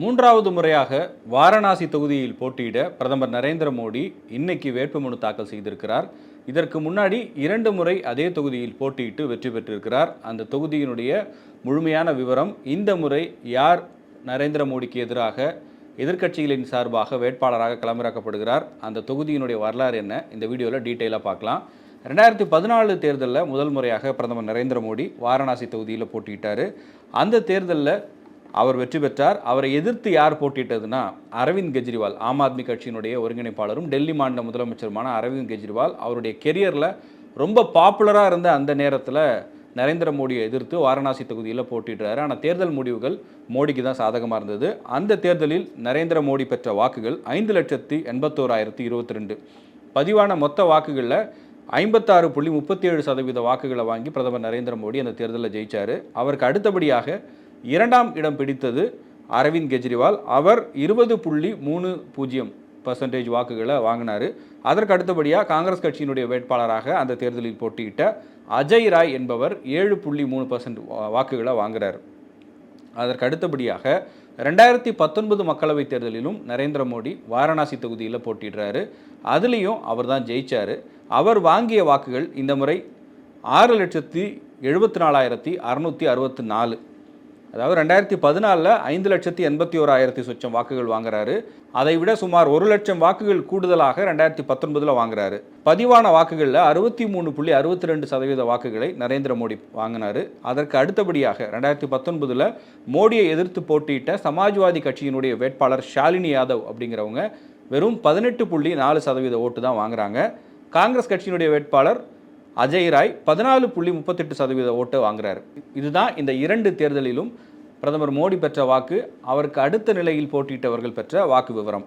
மூன்றாவது முறையாக வாரணாசி தொகுதியில் போட்டியிட பிரதமர் நரேந்திர மோடி இன்னைக்கு வேட்புமனு தாக்கல் செய்திருக்கிறார். இதற்கு முன்னாடி இரண்டு முறை அதே தொகுதியில் போட்டியிட்டு வெற்றி பெற்றிருக்கிறார். அந்த தொகுதியினுடைய முழுமையான விவரம் இந்த முறை யார் நரேந்திர மோடிக்கு எதிராக எதிர்க்கட்சிகளின் சார்பாக வேட்பாளராக களமிறக்கப்படுகிறார் அந்த தொகுதியினுடைய வரலாறு என்ன இந்த வீடியோவில் டீட்டெயிலாக பார்க்கலாம். ரெண்டாயிரத்தி பதினாலு தேர்தலில் முதல் முறையாக பிரதமர் நரேந்திர மோடி வாரணாசி தொகுதியில் போட்டியிட்டார். அந்த தேர்தலில் அவர் வெற்றி பெற்றார். அவரை எதிர்த்து யார் போட்டிட்டதுன்னா அரவிந்த் கெஜ்ரிவால் ஆம் ஆத்மி கட்சியினுடைய ஒருங்கிணைப்பாளரும் டெல்லி மாநில முதலமைச்சருமான அரவிந்த் கெஜ்ரிவால். அவருடைய கெரியரில் ரொம்ப பாப்புலராக இருந்த அந்த நேரத்தில் நரேந்திர மோடியை எதிர்த்து வாரணாசி தொகுதியில் போட்டிடுறாரு ஆனால் தேர்தல் முடிவுகள் மோடிக்கு தான் சாதகமாக இருந்தது. அந்த தேர்தலில் நரேந்திர மோடி பெற்ற வாக்குகள் ஐந்து லட்சத்தி எண்பத்தோராயிரத்தி இருபத்தி ரெண்டு பதிவான மொத்த வாக்குகளில் ஐம்பத்தாறு புள்ளி முப்பத்தி ஏழு சதவீத வாக்குகளை வாங்கி பிரதமர் நரேந்திர மோடி அந்த தேர்தலில் ஜெயிச்சார். அவருக்கு அடுத்தபடியாக இரண்டாம் இடம் பிடித்தது அரவிந்த் கெஜ்ரிவால். அவர் இருபது புள்ளி மூணு பூஜ்ஜியம் பர்சன்டேஜ் வாக்குகளை வாங்கினார். அதற்கு அடுத்தபடியாக காங்கிரஸ் கட்சியினுடைய வேட்பாளராக அந்த தேர்தலில் போட்டியிட்ட அஜய் ராய் என்பவர் ஏழு புள்ளி மூணு பர்சன்ட் வாக்குகளை வாங்குறார். அதற்கு அடுத்தபடியாக ரெண்டாயிரத்தி பத்தொன்பது மக்களவைத் தேர்தலிலும் நரேந்திர மோடி வாரணாசி தொகுதியில் போட்டிடுறாரு அதுலேயும் அவர் தான் ஜெயிச்சார். அவர் வாங்கிய வாக்குகள் இந்த முறை ஆறு லட்சத்தி எழுபத்தி நாலாயிரத்தி அறநூற்றி அறுபத்தி நாலு. அதாவது ரெண்டாயிரத்தி பதினாலில் ஐந்து லட்சத்தி எண்பத்தி ஓராயிரத்தி சொச்சம் வாக்குகள் வாங்குறாரு. அதை விட சுமார் ஒரு லட்சம் வாக்குகள் கூடுதலாக ரெண்டாயிரத்தி பத்தொன்பதில் வாங்குறாரு. பதிவான வாக்குகளில் அறுபத்தி மூணு புள்ளி அறுபத்தி ரெண்டு சதவீத வாக்குகளை நரேந்திர மோடி வாங்கினார். அதற்கு அடுத்தபடியாக ரெண்டாயிரத்தி பத்தொன்பதில் மோடியை எதிர்த்து போட்டியிட்ட சமாஜ்வாதி கட்சியினுடைய வேட்பாளர் ஷாலினி யாதவ் அப்படிங்கிறவங்க வெறும் பதினெட்டு புள்ளி நாலு சதவீத ஓட்டு தான் வாங்குறாங்க. காங்கிரஸ் கட்சியினுடைய வேட்பாளர் அஜய் ராய் பதினாலு புள்ளி முப்பத்தெட்டு சதவீத ஓட்டை வாங்குறாரு. இதுதான் இந்த இரண்டு தேர்தலிலும் பிரதமர் மோடி பெற்ற வாக்கு அவருக்கு அடுத்த நிலையில் போட்டியிட்டவர்கள் பெற்ற வாக்கு விவரம்.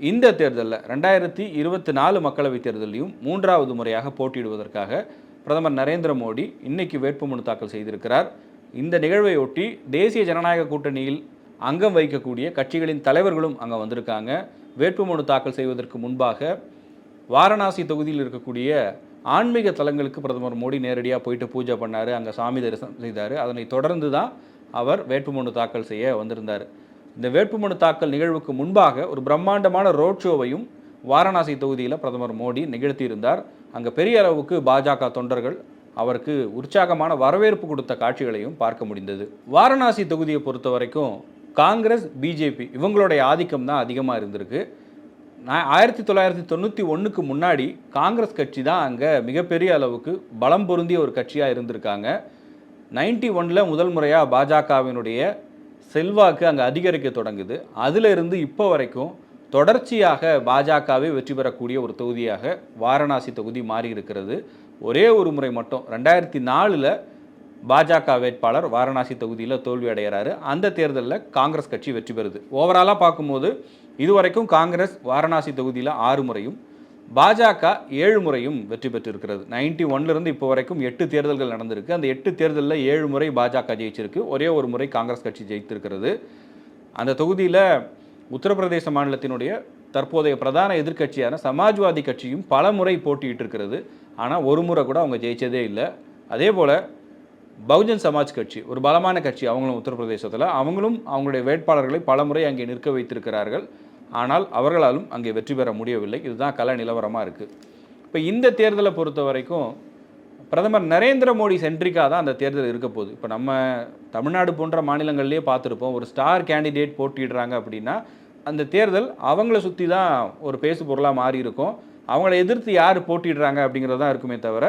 இந்த தேர்தலில் ரெண்டாயிரத்தி இருபத்தி நாலு மக்களவைத் தேர்தலையும் மூன்றாவது முறையாக போட்டியிடுவதற்காக பிரதமர் நரேந்திர மோடி இன்னைக்கு வேட்புமனு தாக்கல் செய்திருக்கிறார். இந்த நிகழ்வையொட்டி தேசிய ஜனநாயக கூட்டணியில் அங்கம் வகிக்கக்கூடிய கட்சிகளின் தலைவர்களும் அங்கே வந்திருக்காங்க. வேட்புமனு தாக்கல் செய்வதற்கு முன்பாக வாரணாசி தொகுதியில் இருக்கக்கூடிய ஆன்மீக தலங்களுக்கு பிரதமர் மோடி நேரடியாக போயிட்டு பூஜை பண்ணார் அங்கே சாமி தரிசனம் செய்தார். அதனை தொடர்ந்து தான் அவர் வேட்புமனு தாக்கல் செய்ய வந்திருந்தார். இந்த வேட்புமனு தாக்கல் நிகழ்வுக்கு முன்பாக ஒரு பிரம்மாண்டமான ரோட் ஷோவையும் வாரணாசி தொகுதியில் பிரதமர் மோடி நிகழ்த்தியிருந்தார். அங்கே பெரிய அளவுக்கு பாஜக தொண்டர்கள் அவருக்கு உற்சாகமான வரவேற்பு கொடுத்த காட்சிகளையும் பார்க்க முடிந்தது. வாரணாசி தொகுதியை பொறுத்த வரைக்கும் காங்கிரஸ் பிஜேபி இவங்களுடைய ஆதிக்கம் தான் அதிகமாக இருந்திருக்கு. நான் ஆயிரத்தி தொள்ளாயிரத்தி தொண்ணூற்றி ஒன்றுக்கு முன்னாடி காங்கிரஸ் கட்சி தான் அங்கே மிகப்பெரிய அளவுக்கு பலம் பொருந்திய ஒரு கட்சியாக இருந்திருக்காங்க. நைன்டி ஒனில் முதல் முறையாக பாஜகவினுடைய செல்வாக்கு அங்கே அதிகரிக்க தொடங்குது. அதிலிருந்து இப்போ வரைக்கும் தொடர்ச்சியாக பாஜகவே வெற்றி பெறக்கூடிய ஒரு தொகுதியாக வாரணாசி தொகுதி மாறி இருக்கிறது ஒரே ஒரு முறை மட்டும். ரெண்டாயிரத்தி நாலில் பாஜக வேட்பாளர் வாரணாசி தொகுதியில் தோல்வி அடைகிறாரு அந்த தேர்தலில் காங்கிரஸ் கட்சி வெற்றி பெறுது. ஓவராலாக பார்க்கும்போது இதுவரைக்கும் காங்கிரஸ் வாரணாசி தொகுதியில் ஆறு முறையும் பாஜக ஏழு முறையும் வெற்றி பெற்றிருக்கிறது. நைன்டி ஒன்லேருந்து இப்போ வரைக்கும் எட்டு தேர்தல்கள் நடந்திருக்கு. அந்த எட்டு தேர்தலில் ஏழு முறை பாஜக ஜெயிச்சிருக்கு. ஒரே ஒரு முறை காங்கிரஸ் கட்சி ஜெயித்திருக்கிறது. அந்த தொகுதியில் உத்தரப்பிரதேச மாநிலத்தினுடைய தற்போதைய பிரதான எதிர்க்கட்சியான சமாஜ்வாதி கட்சியும் பல முறை போட்டியிட்டு இருக்கிறது ஆனால் ஒரு முறை கூட அவங்க ஜெயிச்சதே இல்லை. அதே போல் பகுஜன் சமாஜ் கட்சி ஒரு பலமான கட்சி அவங்களும் உத்தரப்பிரதேசத்தில். அவங்களும் அவங்களுடைய வேட்பாளர்களை பலமுறை அங்கே நிற்க வைத்திருக்கிறார்கள். ஆனால் அவர்களாலும் அங்கே வெற்றி பெற முடியவில்லை. இதுதான் கல நிலவரமாக இருக்குது இப்போ இந்த தேர்தலை பொறுத்த வரைக்கும் பிரதமர் நரேந்திர மோடி சென்ட்ரிக்காக தான் அந்த தேர்தல் இருக்க போகுது. இப்போ நம்ம தமிழ்நாடு போன்ற மாநிலங்கள்லேயே பார்த்துருப்போம். ஒரு ஸ்டார் கேண்டிடேட் போட்டிடுறாங்க அப்படின்னா அந்த தேர்தல் அவங்கள சுற்றி தான் ஒரு பேசு பொருளாக மாறி இருக்கும் அவங்கள எதிர்த்து யார் போட்டிடுறாங்க அப்படிங்கிறது தான் இருக்குமே தவிர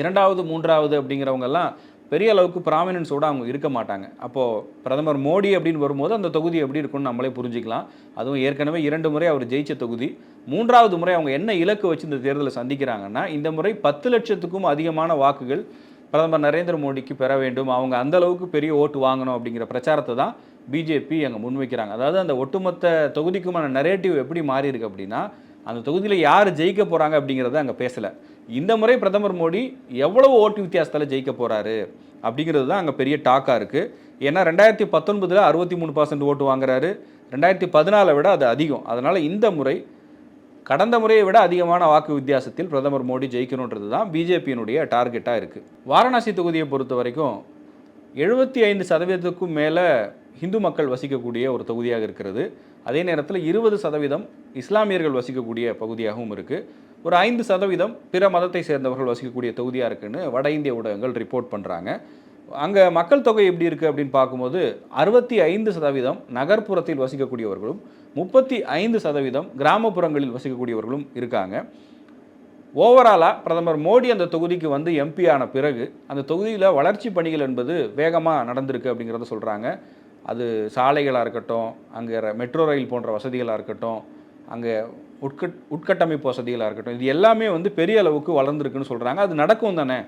இரண்டாவது மூன்றாவது அப்படிங்கிறவங்கெல்லாம் பெரிய அளவுக்கு ப்ராமினன்ஸோடு அவங்க இருக்க மாட்டாங்க. அப்போது பிரதமர் மோடி அப்படின்னு வரும்போது அந்த தொகுதி எப்படி இருக்கும்னு நம்மளே புரிஞ்சுக்கலாம். அதுவும் ஏற்கனவே இரண்டு முறை அவர் ஜெயிச்ச தொகுதி. மூன்றாவது முறை அவங்க என்ன இலக்கு வச்சு இந்த தேர்தலை சந்திக்கிறாங்கன்னா இந்த முறை பத்து லட்சத்துக்கும் அதிகமான வாக்குகள் பிரதமர் நரேந்திர மோடிக்கு பெற வேண்டும். அவங்க அந்த அளவுக்கு பெரிய ஓட்டு வாங்கணும் அப்படிங்கிற பிரச்சாரத்தை தான் பிஜேபி அங்கே முன்வைக்கிறாங்க. அதாவது அந்த ஒட்டுமொத்த தொகுதிக்குமான நரேட்டிவ் எப்படி மாறி இருக்கு அப்படின்னா அந்த தொகுதியில் யார் ஜெயிக்க போகிறாங்க அப்படிங்கிறத அங்கே பேசலை. இந்த முறை பிரதமர் மோடி எவ்வளவு ஓட்டு வித்தியாசத்தில் ஜெயிக்க போகிறாரு அப்படிங்கிறது தான் அங்கே பெரிய டாக்காக இருக்குது ஏன்னா ரெண்டாயிரத்தி பத்தொன்பதில் அறுபத்தி மூணு பர்சன்ட் ஓட்டு வாங்குறாரு. ரெண்டாயிரத்தி பதினாலை விட அது அதிகம். அதனால் இந்த முறை கடந்த முறையை விட அதிகமான வாக்கு வித்தியாசத்தில் பிரதமர் மோடி ஜெயிக்கணுன்றது தான் பிஜேபியினுடைய டார்கெட்டாக இருக்குது வாரணாசி தொகுதியை பொறுத்த வரைக்கும் எழுபத்தி ஐந்து சதவீதத்துக்கும் மேலே இந்து மக்கள் வசிக்கக்கூடிய ஒரு தொகுதியாக இருக்கிறது. அதே நேரத்தில் இருபது சதவீதம் இஸ்லாமியர்கள் வசிக்கக்கூடிய பகுதியாகவும் இருக்குது ஒரு ஐந்து சதவீதம் பிற மதத்தை சேர்ந்தவர்கள் வசிக்கக்கூடிய தொகுதியாக இருக்குன்னு வட இந்திய ஊடகங்கள் ரிப்போர்ட் பண்ணுறாங்க அங்கே மக்கள் தொகை எப்படி இருக்குது அப்படின்னு பார்க்கும்போது அறுபத்தி ஐந்து சதவீதம் நகர்ப்புறத்தில் வசிக்கக்கூடியவர்களும் முப்பத்தி ஐந்து சதவீதம் கிராமப்புறங்களில் வசிக்கக்கூடியவர்களும் இருக்காங்க. ஓவராலாக பிரதமர் மோடி அந்த தொகுதிக்கு வந்து எம்பி ஆன பிறகு அந்த தொகுதியில் வளர்ச்சி பணிகள் என்பது வேகமாக நடந்திருக்கு அப்படிங்கிறத சொல்கிறாங்க அது சாலைகளாக இருக்கட்டும் அங்கே மெட்ரோ ரயில் போன்ற வசதிகளாக இருக்கட்டும் அங்கே உட்கட் உட்கட்டமைப்பு வசதிகளாக இருக்கட்டும் இது எல்லாமே வந்து பெரிய அளவுக்கு வளர்ந்துருக்குன்னு சொல்கிறாங்க அது நடக்கும் தானே?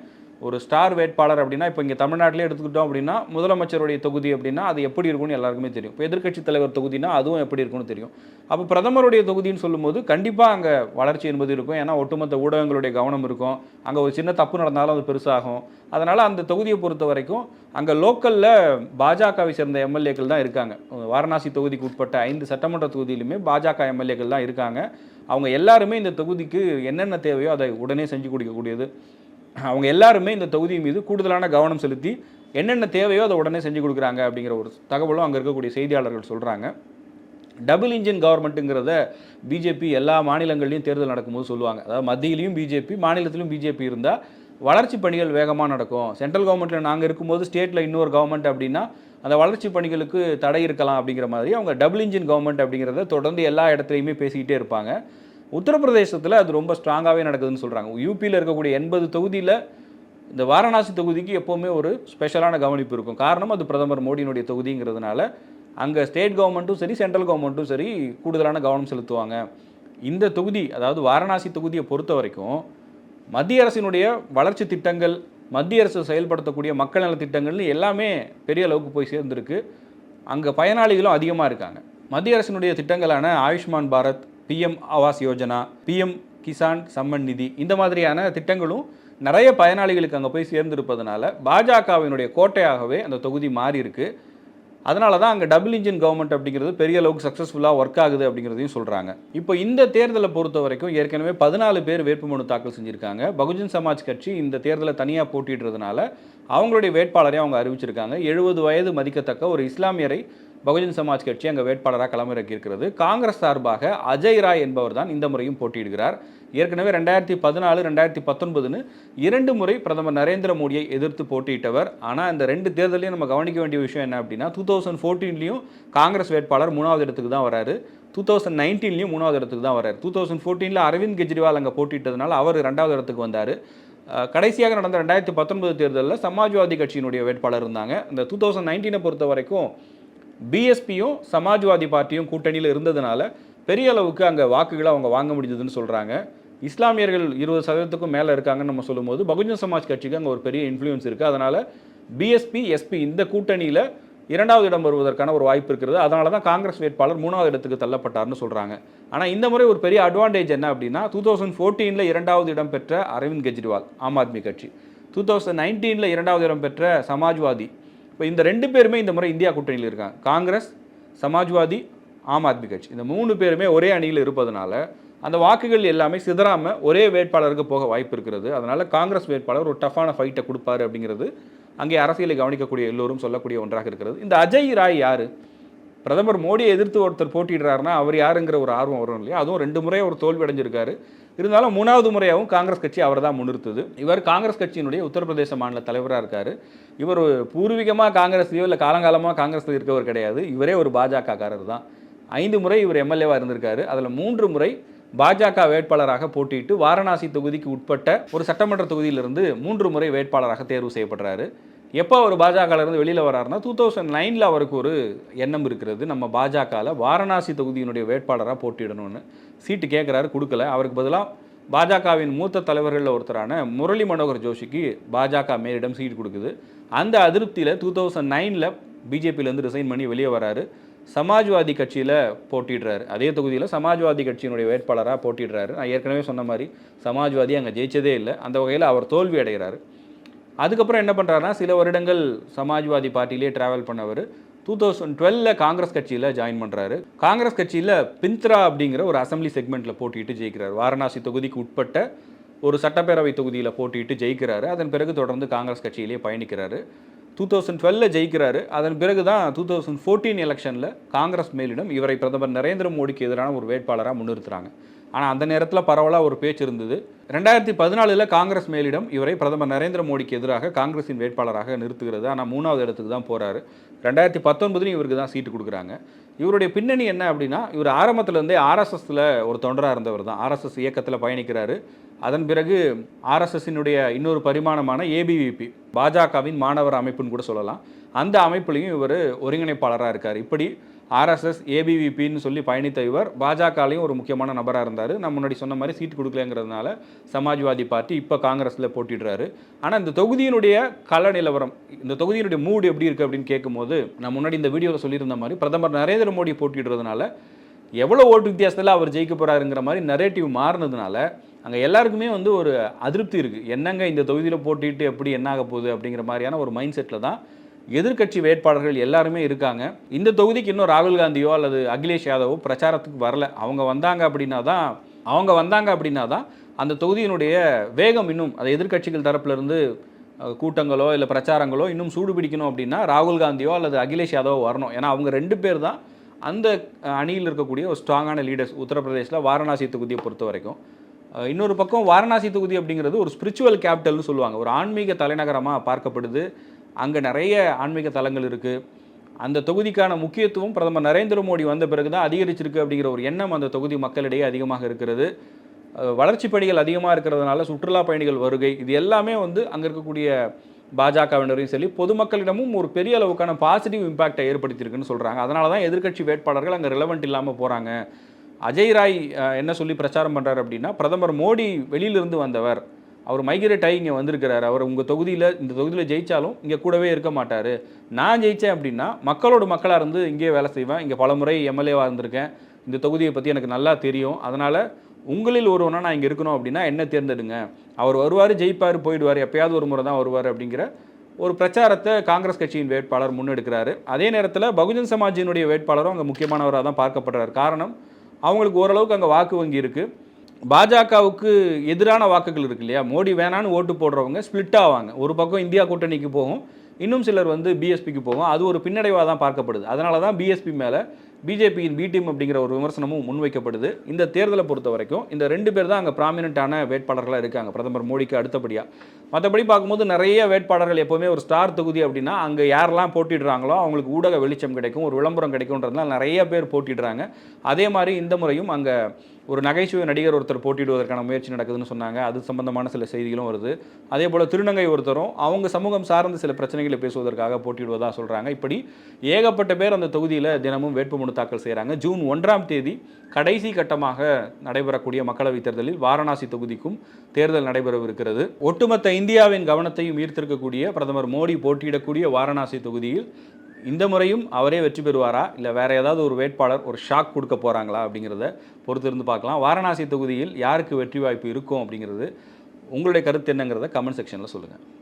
ஒரு ஸ்டார் வேட்பாளர் அப்படின்னா இப்போ இங்கே தமிழ்நாட்டிலே எடுத்துக்கிட்டோம் அப்படின்னா முதலமைச்சருடைய தொகுதி அப்படின்னா அது எப்படி இருக்கும்னு எல்லாருக்குமே தெரியும். இப்போ எதிர்க்கட்சி தலைவர் தொகுதினா அதுவும் எப்படி இருக்கும்னு தெரியும். அப்போ பிரதமருடைய தொகுதின்னு சொல்லும்போது கண்டிப்பாக அங்கே வளர்ச்சி என்பது இருக்கும். ஏன்னா ஒட்டுமொத்த ஊடகங்களுடைய கவனம் இருக்கும். அங்கே ஒரு சின்ன தப்பு நடந்தாலும் அது பெருசாகும். அதனால் அந்த தொகுதியை பொறுத்த வரைக்கும் அங்கே லோக்கலில் பாஜகவை சேர்ந்த எம்எல்ஏக்கள் தான் இருக்காங்க. வாரணாசி தொகுதிக்கு உட்பட்ட ஐந்து சட்டமன்ற தொகுதியிலுமே பாஜக எம்எல்ஏக்கள் தான் இருக்காங்க. அவங்க எல்லாருமே இந்த தொகுதிக்கு என்னென்ன தேவையோ அதை உடனே செஞ்சு கொடுக்கக்கூடியது. அவங்க எல்லாருமே இந்த தொகுதி மீது கூடுதலான கவனம் செலுத்தி என்னென்ன தேவையோ அதை உடனே செஞ்சு கொடுக்குறாங்க அப்படிங்கிற ஒரு தகவலும் அங்கே இருக்கக்கூடிய செய்தியாளர்கள் சொல்கிறாங்க டபுள் இன்ஜின் கவர்மெண்ட்டுங்கிறத பிஜேபி எல்லா மாநிலங்கள்லையும் தேர்தல் நடக்கும்போது சொல்லுவாங்க. அதாவது மத்தியிலையும் பிஜேபி மாநிலத்திலும் பிஜேபி இருந்தால் வளர்ச்சி பணிகள் வேகமாக நடக்கும். சென்ட்ரல் கவர்மெண்ட்டில் நாங்கள் இருக்கும்போது ஸ்டேட்டில் இன்னொரு கவர்மெண்ட் அப்படின்னா அந்த வளர்ச்சி பணிகளுக்கு தடை இருக்கலாம் அப்படிங்கிற மாதிரி அவங்க டபுள் இன்ஜின் கவர்மெண்ட் அப்படிங்கிறத தொடர்ந்து எல்லா இடத்துலையுமே பேசிக்கிட்டே இருப்பாங்க. உத்தரப்பிரதேசத்தில் அது ரொம்ப ஸ்ட்ராங்காகவே நடக்குதுன்னு சொல்கிறாங்க யூபியில் இருக்கக்கூடிய எண்பது தொகுதியில் இந்த வாரணாசி தொகுதிக்கு எப்போவுமே ஒரு ஸ்பெஷலான கவனிப்பு இருக்கும். காரணம் அது பிரதமர் மோடியினுடைய தொகுதிங்கிறதுனால அங்கே ஸ்டேட் கவர்மெண்ட்டும் சரி சென்ட்ரல் கவர்மெண்ட்டும் சரி கூடுதலான கவனம் செலுத்துவாங்க. இந்த தொகுதி அதாவது வாரணாசி தொகுதியை பொறுத்த வரைக்கும் மத்திய அரசினுடைய வளர்ச்சி திட்டங்கள் மத்திய அரசு செயல்படுத்தக்கூடிய மக்கள் நல திட்டங்கள்னு எல்லாமே பெரிய அளவுக்கு போய் சேர்ந்துருக்கு. அங்கே பயனாளிகளும் அதிகமாக இருக்காங்க. மத்திய அரசினுடைய திட்டங்களான ஆயுஷ்மான் பாரத் பிஎம் ஆவாஸ் யோஜனா பிஎம் கிசான் சம்மன் நிதி இந்த மாதிரியான திட்டங்களும் நிறைய பயனாளிகளுக்கு அங்கே போய் சேர்ந்திருப்பதனால பாஜகவினுடைய கோட்டையாகவே அந்த தொகுதி மாறி இருக்கு அதனால தான் அங்கே டபுள் இன்ஜின் கவர்மெண்ட் அப்படிங்கிறது பெரிய அளவுக்கு சக்ஸஸ்ஃபுல்லாக ஒர்க் ஆகுது அப்படிங்கிறதையும் சொல்கிறாங்க இப்போ இந்த தேர்தலை பொறுத்த வரைக்கும் ஏற்கனவே பதினாலு பேர் வேட்புமனு தாக்கல் செஞ்சுருக்காங்க. பகுஜன் சமாஜ் கட்சி இந்த தேர்தலை தனியாக போட்டிடுறதுனால அவங்களுடைய வேட்பாளரை அவங்க அறிவிச்சிருக்காங்க. எழுபது வயது மதிக்கத்தக்க ஒரு இஸ்லாமியரை பகுஜன் சமாஜ் கட்சி அங்கே வேட்பாளராக களமிறக்கியிருக்கிறது காங்கிரஸ் சார்பாக அஜய் ராய் என்பவர் தான் இந்த முறையும் போட்டியிடுகிறார். ஏற்கனவே ரெண்டாயிரத்தி பதினாலு ரெண்டாயிரத்தி பத்தொன்பதுன்னு இரண்டு முறை பிரதமர் நரேந்திர மோடியை எதிர்த்து போட்டியிட்டவர். ஆனால் இந்த ரெண்டு தேர்தலையும் நம்ம கவனிக்க வேண்டிய விஷயம் என்ன அப்படின்னா டூ தௌசண்ட் ஃபோர்டீன்லையும் காங்கிரஸ் வேட்பாளர் மூணாவது இடத்துக்கு தான் வராரு. டூ தௌசண்ட் நைன்டீன்லையும் மூணாவது இடத்துக்கு தான் வராரு. டூ தௌசண்ட் ஃபோர்டீனில் அரவிந்த் கெஜ்ரிவால் அங்கே போட்டிட்டதுனால அவர் ரெண்டாவது இடத்துக்கு வந்தார். கடைசியாக நடந்த ரெண்டாயிரத்தி பத்தொன்பது தேர்தலில் சமாஜ்வாதி கட்சியினுடைய வேட்பாளர் இருந்தாங்க. இந்த டூ தௌசண்ட் நைன்டீனை பொறுத்த வரைக்கும் பிஎஸ்பியும் சமாஜ்வாதி பார்ட்டியும் கூட்டணியில் இருந்ததுனால பெரிய அளவுக்கு அங்கே வாக்குகளை அவங்க வாங்க முடிஞ்சதுன்னு சொல்கிறாங்க இஸ்லாமியர்கள் இருபது சதவீதத்துக்கும் மேலே இருக்காங்கன்னு நம்ம சொல்லும்போது பகுஜன் சமாஜ் கட்சிக்கு அங்கே ஒரு பெரிய இன்ஃப்ளூயன்ஸ் இருக்குது அதனால் பிஎஸ்பி எஸ்பி இந்த கூட்டணியில் இரண்டாவது இடம் வருவதற்கான ஒரு வாய்ப்பு இருக்கிறது. அதனால தான் காங்கிரஸ் வேட்பாளர் மூணாவது இடத்துக்கு தள்ளப்பட்டார்னு சொல்கிறாங்க ஆனால் இந்த முறை ஒரு பெரிய அட்வான்டேஜ் என்ன அப்படின்னா டூ தௌசண்ட் ஃபோர்டீனில் இரண்டாவது இடம் பெற்ற அரவிந்த் கெஜ்ரிவால் ஆம் ஆத்மி கட்சி. டூ தௌசண்ட் நைன்டீனில் இரண்டாவது இடம் பெற்ற சமாஜ்வாதி இப்போ இந்த ரெண்டு பேருமே இந்த முறை இந்தியா கூட்டணியில் இருக்காங்க. காங்கிரஸ் சமாஜ்வாதி ஆம் ஆத்மி கட்சி. இந்த மூணு பேருமே ஒரே அணியில் இருப்பதனால அந்த வாக்குகள் எல்லாமே சிதறாமல் ஒரே வேட்பாளருக்கு போக வாய்ப்பு இருக்கிறது. அதனால் காங்கிரஸ் வேட்பாளர் ஒரு டஃப்பான ஃபைட்டை கொடுப்பாரு அப்படிங்கிறது அங்கே அரசியலை கவனிக்கக்கூடிய எல்லோரும் சொல்லக்கூடிய ஒன்றாக இருக்கிறது. இந்த அஜய் ராய் யார்? பிரதமர் மோடியை எதிர்த்து ஒருத்தர் போட்டிடுறாருன்னா அவர் யாருங்கிற ஒரு ஆர்வம் வரும் இல்லையா? அதுவும் ரெண்டு முறை அவர் தோல்வி அடைஞ்சிருக்காரு இருந்தாலும் மூணாவது முறையாகவும் காங்கிரஸ் கட்சி அவர் தான் முன்னிறுத்துது. இவர் காங்கிரஸ் கட்சியினுடைய உத்தரப்பிரதேச மாநில தலைவராக இருக்கார். இவர் பூர்வீகமாக காங்கிரஸ்லையோ இல்லை காலங்காலமாக காங்கிரஸில் இருக்கவர் கிடையாது. இவரே ஒரு பாஜகக்காரர் தான். ஐந்து முறை இவர் எம்எல்ஏவாக இருந்திருக்காரு. அதில் மூன்று முறை பாஜக வேட்பாளராக போட்டியிட்டு வாரணாசி தொகுதிக்கு உட்பட்ட ஒரு சட்டமன்ற தொகுதியிலிருந்து மூன்று முறை வேட்பாளராக தேர்வு செய்யப்படுறாரு. எப்போ அவர் பாஜகலேருந்து வெளியில் வராருன்னா டூ தௌசண்ட் நைனில் அவருக்கு ஒரு எண்ணம் இருக்கிறது. நம்ம பாஜகவில் வாரணாசி தொகுதியினுடைய வேட்பாளராக போட்டியிடணும்னு. சீட்டு கேட்குறாரு கொடுக்கல. அவருக்கு பதிலாக பாஜகவின் மூத்த தலைவர்களில் ஒருத்தரான முரளி மனோகர் ஜோஷிக்கு பாஜக மேலிடம் சீட் கொடுக்குது. அந்த அதிருப்தியில் டூ தௌசண்ட் நைனில் பிஜேபியிலேருந்து ரிசைன் பண்ணி வெளியே வராரு. சமாஜ்வாதி கட்சியில் போட்டிடுறாரு அதே தொகுதியில் சமாஜ்வாதி கட்சியினுடைய வேட்பாளராக போட்டிடுறாரு நான் ஏற்கனவே சொன்ன மாதிரி சமாஜ்வாதி அங்கே ஜெயிச்சதே இல்லை. அந்த வகையில் அவர் தோல்வி அடைகிறாரு. அதுக்கப்புறம் என்ன பண்ணுறாருன்னா சில வருடங்கள் சமாஜ்வாதி பார்ட்டிலே ட்ராவல் பண்ணவர். டூ தௌசண்ட் டுவெல்ல காங்கிரஸ் கட்சியில் ஜாயின் பண்ணுறாரு காங்கிரஸ் கட்சியில் பிந்த்ரா அப்படிங்கிற ஒரு அசம்பிளி செக்மெண்ட்டில் போட்டிட்டு ஜெயிக்கிறார். வாரணாசி தொகுதிக்கு உட்பட்ட ஒரு சட்டப்பேரவை தொகுதியில் போட்டிட்டு ஜெயிக்கிறாரு. அதன் பிறகு தொடர்ந்து காங்கிரஸ் கட்சியிலே பயணிக்கிறாரு. Two thousand டுவெல்ல ஜெயிக்கிறாரு. அதன் பிறகு தான் டூ தௌசண்ட் ஃபோர்டீன் எலெக்ஷனில் காங்கிரஸ் மேலிடம் இவரை பிரதமர் நரேந்திர மோடிக்கு எதிரான ஒரு வேட்பாளராக முன்னிறுத்துறாங்க. ஆனால் அந்த நேரத்தில் பரவலாக ஒரு பேச்சு இருந்தது. ரெண்டாயிரத்தி பதினாலில் காங்கிரஸ் மேலிடம் இவரை பிரதமர் நரேந்திர மோடிக்கு எதிராக காங்கிரஸின் வேட்பாளராக நிறுத்துகிறது. ஆனால் மூணாவது இடத்துக்கு தான் போகிறாரு ரெண்டாயிரத்தி பத்தொன்பதுலையும் இவருக்கு தான் சீட்டு கொடுக்குறாங்க. இவருடைய பின்னணி என்ன அப்படின்னா இவர் ஆரம்பத்துலேருந்தே ஆர்எஸ்எஸில் ஒரு தொண்டராக இருந்தவர் தான். ஆர்எஸ்எஸ் இயக்கத்தில் பயணிக்கிறாரு. அதன் பிறகு ஆர்எஸ்எஸ்ஸினுடைய இன்னொரு பரிமாணமான ஏபிவிபி பாஜகவின் மாணவர் அமைப்புன்னு கூட சொல்லலாம். அந்த அமைப்புலையும் இவர் ஒருங்கிணைப்பாளராக இருக்கார். இப்படி ஆர்எஸ்எஸ் ஏபிவிபின்னு சொல்லி பயணித்த இவர் பாஜகலையும் ஒரு முக்கியமான நபராக இருந்தார். நான் முன்னாடி சொன்ன மாதிரி சீட் கொடுக்கலங்கிறதுனால சமாஜ்வாதி பார்ட்டி இப்போ காங்கிரஸில் போட்டிடுறாரு. ஆனால் இந்த தொகுதியினுடைய கள நிலவரம் இந்த தொகுதியினுடைய மூடு எப்படி இருக்குது அப்படின்னு கேட்கும்போது நான் முன்னாடி இந்த வீடியோவில் சொல்லியிருந்த மாதிரி பிரதமர் நரேந்திர மோடி போட்டிடுறதுனால எவ்வளோ ஓட்டு வித்தியாசத்தில் அவர் ஜெயிக்க போகிறாருங்கிற மாதிரி நரேட்டிவ் மாறினதுனால அங்கே எல்லாருக்குமே வந்து ஒரு அதிருப்தி இருக்குது என்னங்க இந்த தொகுதியில் போட்டிட்டு எப்படி என்ன ஆக போகுது அப்படிங்கிற மாதிரியான ஒரு மைண்ட் செட்டில் தான் எதிர்க்கட்சி வேட்பாளர்கள் எல்லாருமே இருக்காங்க. இந்த தொகுதிக்கு இன்னும் ராகுல் காந்தியோ அல்லது அகிலேஷ் யாதவோ பிரச்சாரத்துக்கு வரல. அவங்க வந்தாங்க அப்படின்னா தான் அவங்க வந்தாங்க அப்படின்னா தான் அந்த தொகுதியினுடைய வேகம் இன்னும் அது எதிர்க்கட்சிகள் தரப்புலேருந்து கூட்டங்களோ இல்லை பிரச்சாரங்களோ இன்னும் சூடு பிடிக்கணும் அப்படின்னா ராகுல் காந்தியோ அல்லது அகிலேஷ் யாதவோ வரணும். ஏன்னா அவங்க ரெண்டு பேர் தான் அந்த அணியில் இருக்கக்கூடிய ஒரு ஸ்ட்ராங்கான லீடர்ஸ் உத்தரப்பிரதேசில் வாரணாசி தொகுதியை பொறுத்த வரைக்கும். இன்னொரு பக்கம் வாரணாசி தொகுதி அப்படிங்கிறது ஒரு ஸ்பிரிச்சுவல் கேபிட்டல்னு சொல்லுவாங்க. ஒரு ஆன்மீக தலைநகரமாக பார்க்கப்படுது. அங்கே நிறைய ஆன்மீக தலங்கள் இருக்குது அந்த தொகுதிக்கான முக்கியத்துவம் பிரதமர் நரேந்திர மோடி வந்த பிறகு தான் அதிகரிச்சிருக்கு அப்படிங்கிற ஒரு எண்ணம் அந்த தொகுதி மக்களிடையே அதிகமாக இருக்கிறது. வளர்ச்சி பணிகள் அதிகமாக இருக்கிறதுனால சுற்றுலா பயணிகள் வருகை இது எல்லாமே வந்து அங்கே இருக்கக்கூடிய பாஜகவினரையும் சரி பொதுமக்களிடமும் ஒரு பெரிய அளவுக்கான பாசிட்டிவ் இம்பாக்டை ஏற்படுத்தியிருக்குன்னு சொல்கிறாங்க அதனால தான் எதிர்க்கட்சி வேட்பாளர்கள் அங்கே ரிலவெண்ட் இல்லாமல் போகிறாங்க அஜய் ராய் என்ன சொல்லி பிரச்சாரம் பண்ணுறாரு அப்படின்னா பிரதமர் மோடி வெளியிலிருந்து வந்தவர். அவர் மைக்ரேட் ஆகி இங்கே வந்திருக்கிறார். அவர் உங்கள் தொகுதியில் இந்த தொகுதியில் ஜெயித்தாலும் இங்கே கூடவே இருக்க மாட்டார். நான் ஜெயித்தேன் அப்படின்னா மக்களோட மக்களாக இருந்து இங்கேயே வேலை செய்வேன். இங்கே பலமுறை எம்எல்ஏவாக இருந்திருக்கேன். இந்த தொகுதியை பற்றி எனக்கு நல்லா தெரியும். அதனால் உங்களில் ஒருவனா நான் இங்கே இருக்கணும் அப்படின்னா என்ன தேர்ந்தெடுங்க. அவர் வருவார் ஜெயிப்பார் போயிடுவார். எப்பயாவது ஒரு முறை தான் வருவார் அப்படிங்கிற ஒரு பிரச்சாரத்தை காங்கிரஸ் கட்சியின் வேட்பாளர் முன்னெடுக்கிறாரு. அதே நேரத்தில் பகுஜன் சமாஜினுடைய வேட்பாளரும் அங்கே முக்கியமானவராக தான் பார்க்கப்படுறார். காரணம் அவங்களுக்கு ஓரளவுக்கு அங்கே வாக்கு வங்கி இருக்குது பாஜகவுக்கு எதிரான வாக்குகள் இருக்கு இல்லையா? மோடி வேணான்னு ஓட்டு போடுறவங்க ஸ்பிளிட் ஆவாங்க. ஒரு பக்கம் இந்தியா கூட்டணிக்கு போகும் இன்னும் சிலர் வந்து பிஎஸ்பிக்கு போகும். அது ஒரு பின்னடைவாக தான் பார்க்கப்படுது அதனால தான் பிஎஸ்பி மேலே பிஜேபியின் பி டீம் அப்படிங்கிற ஒரு விமர்சனமும் முன்வைக்கப்படுது. இந்த தேர்தலை பொறுத்த வரைக்கும் இந்த ரெண்டு பேர் தான் அங்கே ப்ராமினெண்ட்டான வேட்பாளர்களாக இருக்காங்க. பிரதமர் மோடிக்கு அடுத்தபடியாக மற்றபடி பார்க்கும்போது நிறைய வேட்பாளர்கள் எப்போவுமே ஒரு ஸ்டார் தொகுதி அப்படின்னா அங்கே யாரெல்லாம் போட்டிடுறாங்களோ அவங்களுக்கு ஊடக வெளிச்சம் கிடைக்கும் ஒரு விளம்பரம் கிடைக்கும்ன்றதுனால நிறைய பேர் போட்டிடுறாங்க அதே மாதிரி இந்த முறையும் அங்கே ஒரு நகைச்சுவை நடிகர் ஒருத்தர் போட்டிடுவதற்கான முயற்சி நடக்குதுன்னு சொன்னாங்க. அது சம்பந்தமான சில செய்திகளும் வருது. அதே போல் திருநங்கை ஒருத்தரும் அவங்க சமூகம் சார்ந்த சில பிரச்சனைகளை பேசுவதற்காக போட்டிடுவதாக சொல்கிறாங்க இப்படி ஏகப்பட்ட பேர் அந்த தொகுதியில் தினமும் வேட்புமனு தாக்கல் செய்கிறாங்க. ஜூன் ஒன்றாம் தேதி கடைசி கட்டமாக நடைபெறக்கூடிய மக்களவைத் தேர்தலில் வாரணாசி தொகுதிக்கும் தேர்தல் நடைபெறவிருக்கிறது. ஒட்டுமொத்த இந்தியாவின் கவனத்தையும் ஈர்த்திருக்கக்கூடிய பிரதமர் மோடி போட்டியிடக்கூடிய வாரணாசி தொகுதியில் இந்த முறையும் அவரே வெற்றி பெறுவாரா? இல்லை வேற ஏதாவது ஒரு வேட்பாளர் ஒரு ஷாக் கொடுக்க போகிறாங்களா அப்படிங்கிறத பொறுத்திருந்து பார்க்கலாம். வாரணாசி தொகுதியில் யாருக்கு வெற்றி வாய்ப்பு இருக்கும் அப்படிங்கிறது உங்களுடைய கருத்து என்னங்கிறத கமெண்ட் செக்ஷனில் சொல்லுங்கள்